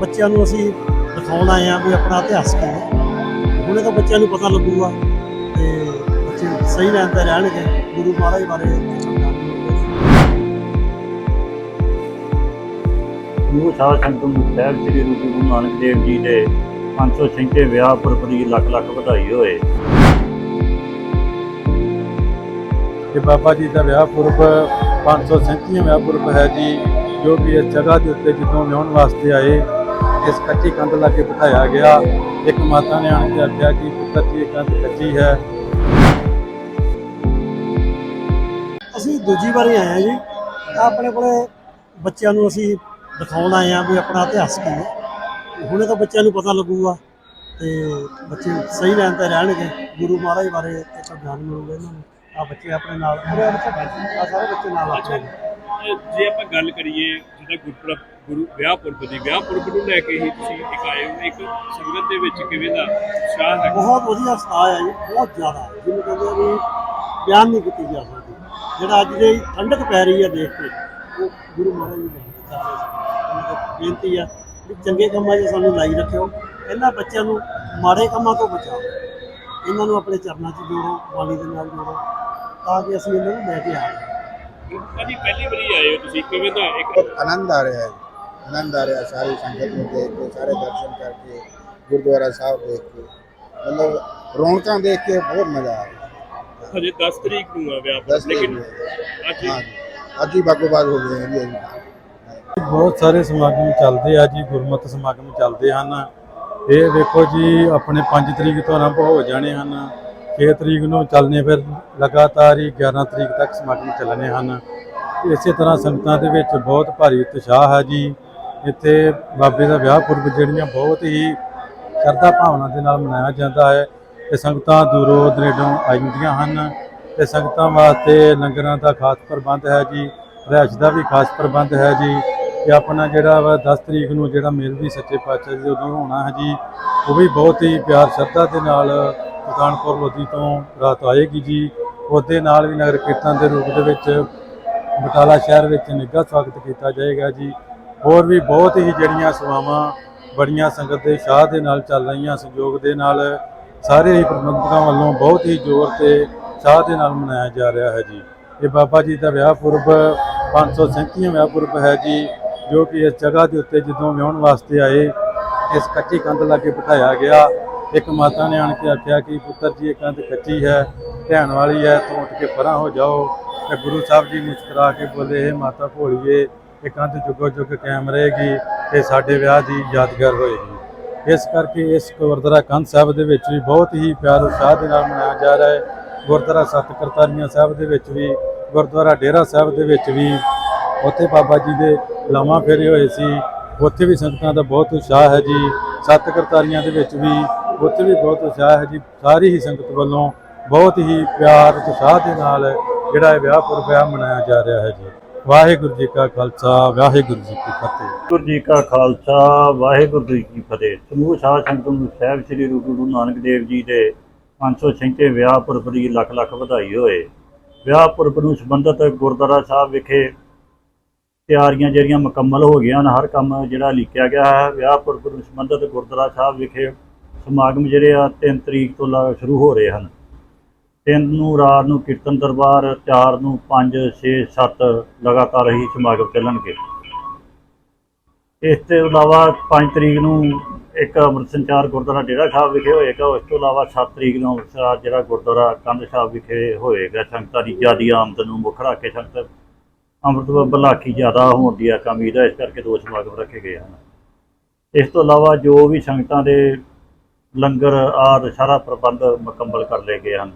ਬੱਚਿਆਂ ਨੂੰ ਅਸੀਂ ਦਿਖਾਉਣ ਆਏ ਆ ਵੀ ਆਪਣਾ ਇਤਿਹਾਸ ਕੀ ਹੈ। ਹੁਣੇ ਤਾਂ ਬੱਚਿਆਂ ਨੂੰ ਪਤਾ ਲੱਗੂਗਾ ਤੇ ਬੱਚੇ ਸਹੀ ਲਾਈਨ ਤੇ ਰਹਿਣਗੇ ਗੁਰੂ ਮਹਾਰਾਜ ਬਾਰੇ ਗੁਰੂ ਸਾਹਿਬ ਸੰਗਤ ਨੂੰ ਸਾਹਿਬ ਸ੍ਰੀ ਗੁਰੂ ਨਾਨਕ ਦੇਵ ਜੀ ਦੇ 536 ਵਿਆਹ ਪੁਰਬ ਦੀ ਲੱਖ ਲੱਖ ਵਧਾਈ ਹੋਏ। ਕਿ ਬਾਬਾ ਜੀ ਦਾ ਵਿਆਹ ਪੁਰਬ 537 ਵਿਆਹ ਪੁਰਬ ਹੈ ਜੀ ਜੋ ਕਿ ਇਸ ਜਗ੍ਹਾ ਦੇ ਉੱਤੇ ਜਦੋਂ ਵਿਆਹਣ ਵਾਸਤੇ ਆਏ। ਇਸ ਕੱਚੀ ਕੰਧ ਲਾ ਕੇ ਬਿਠਾਇਆ ਗਿਆ ਇੱਕ ਮਾਤਾ ਨੇ ਆਣ ਕੇ ਆਖਿਆ ਕਿ ਪੁੱਤਰ ਜੀ ਇਹ ਕੰਧ ਕੱਚੀ ਹੈ। ਅਸੀਂ ਦੂਜੀ ਵਾਰੀ ਆਏ ਆ ਜੀ। ਆਪਣੇ ਕੋਲੇ ਬੱਚਿਆਂ ਨੂੰ ਅਸੀਂ ਦਿਖਾਉਣ ਆਏ ਆ ਵੀ ਆਪਣਾ ਇਤਿਹਾਸ ਕੀ ਹੈ। ਹੁਣੇ ਤਾਂ ਬੱਚਿਆਂ ਨੂੰ ਪਤਾ ਲੱਗੂਗਾ ਤੇ ਬੱਚੇ ਸਹੀ ਲਾਈਨ ਤੇ ਰਹਿਣਗੇ। ਗੁਰੂ ਮਹਾਰਾਜ ਬਾਰੇ ਇੱਕ ਗਿਆਨ ਮਿਲੂਗਾ ਇਹਨਾਂ ਨੂੰ। ਆ ਬੱਚੇ ਆਪਣੇ ਨਾਲ ਆ ਸਾਰੇ ਬੱਚੇ ਨਾਲ ਆਪਣੇ ਜੇ ਆਪਾਂ ਗੱਲ ਕਰੀਏ ਜਿਹਦਾ ਗੁਰਪੁਰਬ ਗੁਰੂ ਵਿਆਹ ਪੁਰਬ ਦੀ ਵਿਆਹ ਪੁਰਬ ਨੂੰ ਲੈ ਕੇ ਹੀ ਤੁਸੀਂ ਇੱਕ ਆਏ ਹੋ ਇੱਕ ਸੰਗਤ ਦੇ ਵਿੱਚ ਕਿਵੇਂ ਦਾ ਉਤਸ਼ਾਹ ਹੈ? ਬਹੁਤ ਵਧੀਆ ਸਤਾਅ ਹੈ ਜੀ ਬਹੁਤ ਜ਼ਿਆਦਾ ਜਿਹਨੂੰ ਕਹਿੰਦੇ ਆ ਵੀ ਬਿਆਨ ਨਹੀਂ ਕੀਤੀ ਜਾ ਸਕਦੀ। ਜਿਹੜਾ ਅੱਜ ਦੇ ਠੰਡਕ ਪੈ ਰਹੀ ਹੈ ਦੇਖ ਕੇ ਉਹ ਗੁਰੂ ਮਹਾਰਾਜ ਜੀ ਦੇ ਬੇਨਤੀ ਆ ਵੀ ਚੰਗੇ ਕੰਮਾਂ 'ਚ ਸਾਨੂੰ ਲਾਈ ਰੱਖਿਓ। ਇਹਨਾਂ ਬੱਚਿਆਂ ਨੂੰ ਮਾੜੇ ਕੰਮਾਂ ਤੋਂ ਬਚਾਓ। ਇਹਨਾਂ ਨੂੰ ਆਪਣੇ ਚਰਨਾਂ 'ਚ ਜੋੜੋ ਬਾਣੀ ਦੇ ਨਾਲ ਜੋੜੋ ਤਾਂ ਕਿ ਅਸੀਂ ਇਹਨਾਂ ਨੂੰ ਲੈ ਕੇ ਆਈਏ ਭਾਜੀ ਪਹਿਲੀ ਵਾਰੀ ਆਏ ਹੋ ਤੁਸੀਂ ਕਿਵੇਂ ਦਾ ਇੱਕ ਬਹੁਤ ਆਨੰਦ ਆ ਰਿਹਾ ਹੈ। ਆਨੰਦ ਆ ਰਿਹਾ ਸਾਰੀ ਸੰਗਤ ਨੂੰ ਦੇਖ ਕੇ ਸਾਰੇ ਦਰਸ਼ਨ ਕਰਕੇ ਗੁਰਦੁਆਰਾ ਸਾਹਿਬ ਦੇਖ ਕੇ। ਮਤਲਬ ਰੌਣਕਾਂ ਦੇਖ ਕੇ ਬਹੁਤ ਮਜ਼ਾ ਆ ਰਿਹਾ। ਹਜੇ 10 ਤਰੀਕ ਨੂੰ ਆ ਵਿਆਹ ਲੇਕਿਨ ਅੱਜ ਹਾਂ? ਜੀ। ਅੱਜ ਹੀ ਬਾਗੋ ਬਾਗ ਹੋ ਗਏ ਜੀ ਬਹੁਤ ਸਾਰੇ ਸਮਾਗਮ ਚੱਲਦੇ ਆ ਜੀ ਗੁਰਮਤਿ ਸਮਾਗਮ ਚੱਲਦੇ ਹਨ। ਇਹ ਵੇਖੋ ਜੀ ਆਪਣੇ 5 ਤਰੀਕ ਤੋਂ ਆਰੰਭ ਹੋ ਜਾਣੇ ਹਨ। 6 ਤਰੀਕ ਨੂੰ ਚੱਲਨੇ ਫਿਰ ਲਗਾਤਾਰ ਹੀ 11 ਤਰੀਕ ਤੱਕ ਸਮਾਗਮ ਚੱਲਣੇ ਹਨ। ਇਸੇ ਤਰ੍ਹਾਂ ਸੰਗਤਾਂ ਦੇ ਵਿੱਚ ਬਹੁਤ ਭਾਰੀ ਉਤਸ਼ਾਹ ਹੈ ਜੀ। ਇੱਥੇ ਬਾਬੇ ਦਾ ਵਿਆਹ ਪੁਰਬ ਜਿਹੜੀਆਂ ਬਹੁਤ ਹੀ ਸ਼ਰਧਾ ਭਾਵਨਾ ਦੇ ਨਾਲ ਮਨਾਇਆ ਜਾਂਦਾ ਹੈ ਤੇ ਸੰਗਤਾਂ ਦੂਰੋਂ ਦਰੇਡੋਂ ਆਉਂਦੀਆਂ ਹਨ ਤੇ ਸੰਗਤਾਂ ਵਾਸਤੇ ਲੰਗਰਾਂ ਦਾ ਖਾਸ ਪ੍ਰਬੰਧ ਹੈ ਜੀ ਰਹਿਸ਼ ਦਾ ਵੀ ਖਾਸ ਪ੍ਰਬੰਧ ਹੈ ਜੀ ਤੇ ਆਪਣਾ ਜਿਹੜਾ ਵਾ 10 ਤਰੀਕ ਨੂੰ ਜਿਹੜਾ ਮੇਲ ਵੀ ਸੱਚੇ ਪਾਤਸ਼ਾਹ ਜੀ ਉਦੋਂ ਹੋਣਾ ਹੈ ਜੀ, ਉਹ ਵੀ ਬਹੁਤ ਹੀ ਪਿਆਰ ਸ਼ਰਧਾ ਦੇ ਨਾਲ ਸੁਲਤਾਨਪੁਰ ਲੋਧੀ ਤੋਂ ਰਾਤ ਆਏਗੀ ਜੀ, ਉਹਦੇ ਨਾਲ ਵੀ ਨਗਰ ਕੀਰਤਨ ਦੇ ਰੂਪ ਦੇ ਵਿੱਚ ਬਟਾਲਾ ਸ਼ਹਿਰ ਵਿੱਚ ਨਿੱਘਾ ਸਵਾਗਤ ਕੀਤਾ ਜਾਏਗਾ ਜੀ। ਹੋਰ ਵੀ ਬਹੁਤ ਹੀ ਜਿਹੜੀਆਂ ਸੇਵਾਵਾਂ ਬੜੀਆਂ ਸੰਗਤ ਦੇ ਸ਼ਾਹ ਦੇ ਨਾਲ ਚੱਲ ਰਹੀਆਂ, ਸਹਿਯੋਗ ਦੇ ਨਾਲ ਸਾਰੇ ਹੀ ਪ੍ਰਬੰਧਕਾਂ ਵੱਲੋਂ ਬਹੁਤ ਹੀ ਜ਼ੋਰ ਤੇ ਸ਼ਾਹ ਦੇ ਨਾਲ ਮਨਾਇਆ ਜਾ ਰਿਹਾ ਹੈ ਜੀ। ਇਹ ਬਾਬਾ ਜੀ ਦਾ ਵਿਆਹ ਪੁਰਬ 537 ਵਿਆਹ ਪੁਰਬ ਹੈ ਜੀ, ਜੋ ਕਿ ਇਸ ਜਗ੍ਹਾ ਦੇ ਉੱਤੇ ਜਦੋਂ ਵਿਆਹਣ ਵਾਸਤੇ ਆਏ, ਇਸ ਕੱਚੀ ਕੰਧ ਲਾ ਕੇ ਬਿਠਾਇਆ ਗਿਆ। ਇੱਕ ਮਾਤਾ ਨੇ ਆਣ ਕੇ ਆਖਿਆ ਕਿ ਪੁੱਤਰ ਜੀ, ਇਹ ਕੰਧ ਕੱਚੀ ਹੈ, ਧਿਆਨ ਵਾਲੀ ਹੈ, ਤੂੰ ਉੱਠ ਕੇ ਪਰਾਂ ਹੋ ਜਾਓ। ਤੇ ਗੁਰੂ ਸਾਹਿਬ ਜੀ ਮੁਸਕਰਾ ਕੇ ਬੋਲੇ ਇਹ ਮਾਤਾ ਭੋਲੀਏ ਇਹ ਕੰਧ ਜੁਗੋ ਜੁਗ ਕਾਇਮ ਰਹੇਗੀ ਤੇ ਸਾਡੇ ਵਿਆਹ ਦੀ ਯਾਦਗਾਰ ਹੋਏਗੀ ਇਸ ਕਰਕੇ ਇਸ ਗੁਰਦੁਆਰਾ ਕੰਧ ਸਾਹਿਬ ਦੇ ਵਿੱਚ ਵੀ ਬਹੁਤ ਹੀ ਪਿਆਰ ਉਤਸ਼ਾਹ ਦੇ ਨਾਲ ਮਨਾਇਆ ਜਾ ਰਿਹਾ ਹੈ। ਗੁਰਦੁਆਰਾ ਸੱਤ ਕਰਤਾਰੀਆਂ ਸਾਹਿਬ ਦੇ ਵਿੱਚ ਵੀ, ਗੁਰਦੁਆਰਾ ਡੇਰਾ ਸਾਹਿਬ ਦੇ ਵਿੱਚ ਵੀ, ਉੱਥੇ ਬਾਬਾ ਜੀ ਦੇ ਲਾਵਾਂ ਫੇਰੇ ਹੋਏ ਸੀ। ਉੱਥੇ ਵੀ ਸੰਗਤਾਂ ਦਾ ਬਹੁਤ ਉਤਸ਼ਾਹ ਹੈ ਜੀ। ਸੱਤ ਕਰਤਾਰੀਆਂ ਦੇ ਵਿੱਚ ਵੀ, ਉੱਥੇ ਵੀ ਬਹੁਤ ਉਤਸ਼ਾਹ ਹੈ ਜੀ। ਸਾਰੀ ਹੀ ਸੰਗਤ ਵੱਲੋਂ ਬਹੁਤ ਹੀ ਪਿਆਰ ਉਤਸ਼ਾਹ ਦੇ ਨਾਲ ਜਿਹੜਾ ਇਹ ਵਿਆਹ ਪੁਰਬ ਹੈ, ਮਨਾਇਆ ਜਾ ਰਿਹਾ ਹੈ ਜੀ। ਵਾਹਿਗੁਰੂ ਜੀ ਕਾ ਖਾਲਸਾ, ਵਾਹਿਗੁਰੂ ਜੀ ਕੀ ਫਤਿਹ। ਵਾਹਿਗੁਰੂ ਜੀ ਕਾ ਖਾਲਸਾ, ਵਾਹਿਗੁਰੂ ਜੀ ਕੀ ਫਤਿਹ। ਸਮੂਹ ਸਾਧ ਸੰਗਤ ਨੂੰ ਸਾਹਿਬ ਸ੍ਰੀ ਗੁਰੂ ਨਾਨਕ ਦੇਵ ਜੀ ਦੇ 536 ਵਿਆਹ ਪੁਰਬ ਦੀ ਲੱਖ ਲੱਖ ਵਧਾਈ ਹੋਏ। ਵਿਆਹ ਪੁਰਬ ਨੂੰ ਸੰਬੰਧਿਤ ਗੁਰਦੁਆਰਾ ਸਾਹਿਬ ਵਿਖੇ ਤਿਆਰੀਆਂ ਜਿਹੜੀਆਂ ਮੁਕੰਮਲ ਹੋ ਗਈਆਂ ਹਨ, ਹਰ ਕੰਮ ਜਿਹੜਾ ਲਿਖਿਆ ਗਿਆ ਹੈ। ਵਿਆਹ ਪੁਰਬ ਨੂੰ ਸੰਬੰਧਿਤ ਗੁਰਦੁਆਰਾ ਸਾਹਿਬ ਵਿਖੇ ਸਮਾਗਮ ਜਿਹੜੇ ਆ 3 ਤਰੀਕ ਤੋਂ ਲਾ- ਸ਼ੁਰੂ ਹੋ ਰਹੇ ਹਨ। 3 ਨੂੰ ਰਾਤ ਨੂੰ ਕੀਰਤਨ ਦਰਬਾਰ 4 ਨੂੰ 5 6 7 ਲਗਾਤਾਰ ਹੀ ਸਮਾਗਮ ਚੱਲਣਗੇ। ਇਸ ਤੋਂ ਇਲਾਵਾ 5 ਤਰੀਕ ਨੂੰ ਇੱਕ ਅੰਮ੍ਰਿਤ ਸੰਚਾਰ ਗੁਰਦੁਆਰਾ ਡੇਰਾ ਸਾਹਿਬ ਵਿਖੇ ਹੋਏਗਾ। ਉਸ ਤੋਂ ਇਲਾਵਾ 7 ਤਰੀਕ ਨੂੰ ਅੰਮ੍ਰਿਤਸਰ ਜਿਹੜਾ ਗੁਰਦੁਆਰਾ ਕੰਧ ਸਾਹਿਬ ਵਿਖੇ ਹੋਏਗਾ। ਸੰਗਤਾਂ ਦੀ ਜਿਆਦੀ ਆਮਦ ਨੂੰ ਮੁੱਖ ਰੱਖ ਕੇ ਸੰਗਤ ਅੰਮ੍ਰਿਤ ਬਲਾਕੀ ਜ਼ਿਆਦਾ ਹੋਣ ਦੀ ਆ ਕਮੀ ਦਾ ਇਸ ਕਰਕੇ ਦੋ ਸਮਾਗਮ ਰੱਖੇ ਗਏ ਹਨ। ਇਸ ਤੋਂ ਇਲਾਵਾ ਜੋ ਵੀ ਸੰਗਤਾਂ ਦੇ ਲੰਗਰ ਆਦਿ ਸਾਰਾ ਪ੍ਰਬੰਧ ਮੁਕੰਮਲ ਕਰ ਲਏ ਗਏ ਹਨ।